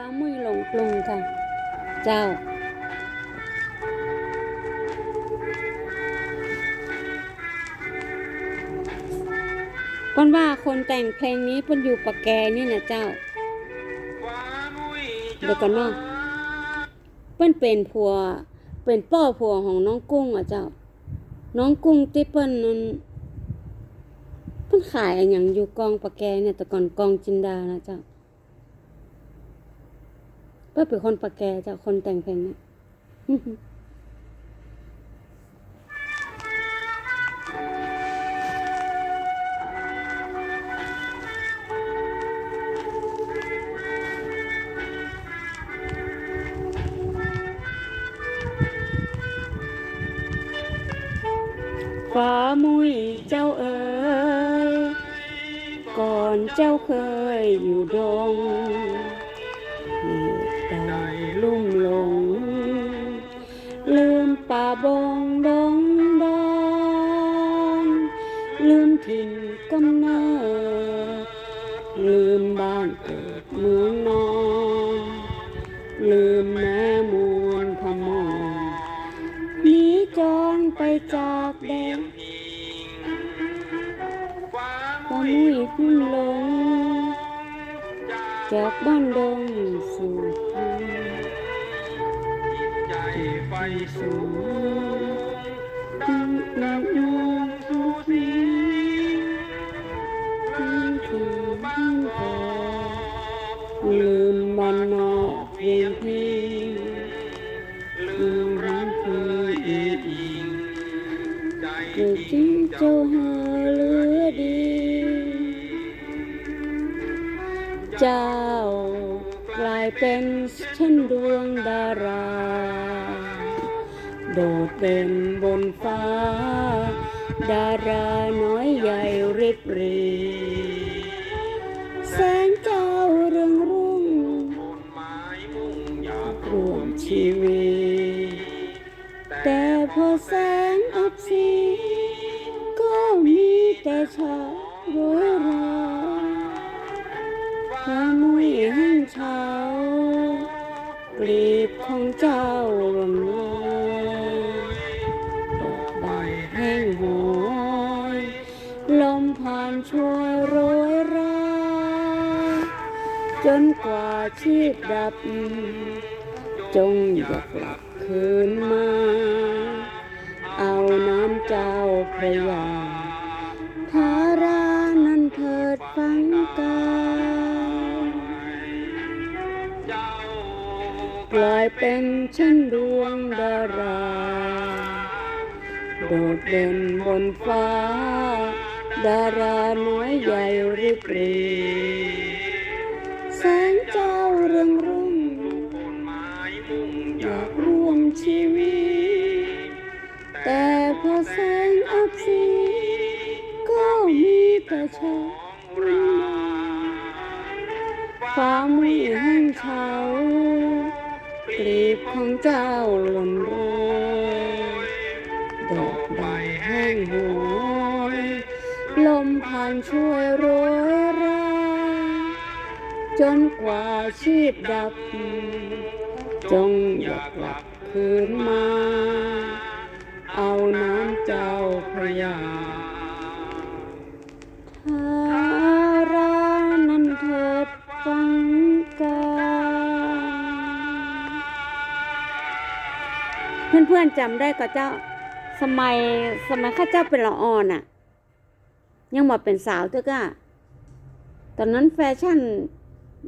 ฟ้ามุ้ยหลงกรุงค่ะ เจ้าปนว่าคนแต่งเพลงนี้เปิ้นอยู่ปะแกนี่นะเจ้า เดี๋ยวก่อนเนาะเปิ้นเป็นผัว เป็นป้อผัวของน้องกุ้งอะเจ้า น้องกุ้งที่เปิ้นนั้นเปิ้นขายอะหยังอยู่กองปะแกเนี่ยแต่ก่อนกองจินดานะเจ้า เปิ้นเป็นคนปะแกจ้าคนแต่งเพลงเนี่ยฟ้ามุยเจ้าเอ๋ยก่อนเจ้าเคยอยู่ดง ลืมบ้านเกิดเมืองนอน ลืมแม่มูลพมรหนีจรไปจากแดนความมุยขึ้นลง จากบ้านดงสู่ทุ่งใจไฟสูสู่งดังกับยุงสู เจ้า กลายเป็นเช่นดวงดารา โดดเด่นบนฟ้า ดาราน้อยใหญ่ริบรีแสงเจ้าเรืองรุ่งคนหมายมุ่งยากร่วมชีวิต แต่พอแสงอับสีก็มีแต่ชาโรยรา ความมุยแห่งเช้ากลีบของเจ้าลมลอยดอกใบแห้งโหยลมผ่านช่วยโรยราจนกว่าชีพดับ จงอยากกลับคืนมา เอาน้ำเจ้าพระยา ลายเป็นเช่นดวงดารา โดดเด่นบนฟ้า ดาราหน้อยใหญ่ริบหรีแสงเจ้าเรืองรุ่งคนหมายมุ่งอยายยากกร่วมชีวิต แต่พอแสงอับสีก็มีแต่ชาวินาฟ้ามุยแห่งเช้า กลีบของเจ้าหล่นโรยดอกใบแห้งโหยลมผ่านช่วยโรยราจนกว่าชีพดับ จงอยากกลับคืนมา เอาน้ำเจ้าพระยา เพื่อนๆจำได้ก็เจ้าสมัยสมัยข้าเจ้าเป็นละอ่อนอะ ยังมาเป็นสาวเถอะก็ตอนนั้นแฟชั่น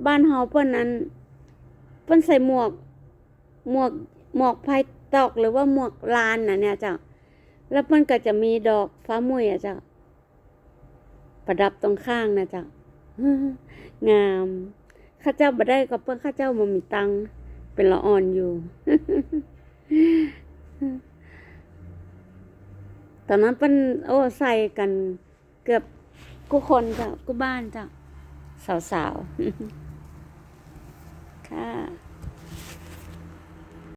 บ้านเฮาเปิ้นนั้นเปิ้นใส่หมวกหมวกหมวกไผ่ตอกหรือว่าหมวกลานน่ะเนี่ยเจ้าแล้วเปิ้นก็จะมีดอกฟ้ามุยอะเจ้าประดับตรงข้างนะเจ้างามข้าเจ้าบ่ได้ก็เปิ้นข้าเจ้าบ่มีตังเป็นละอ่อนอยู่ ตอนนั้นเปิ้นโอ้ใส่กันเกือบกูคนจ้ะกูบ้านจ้าสาวๆค่ะ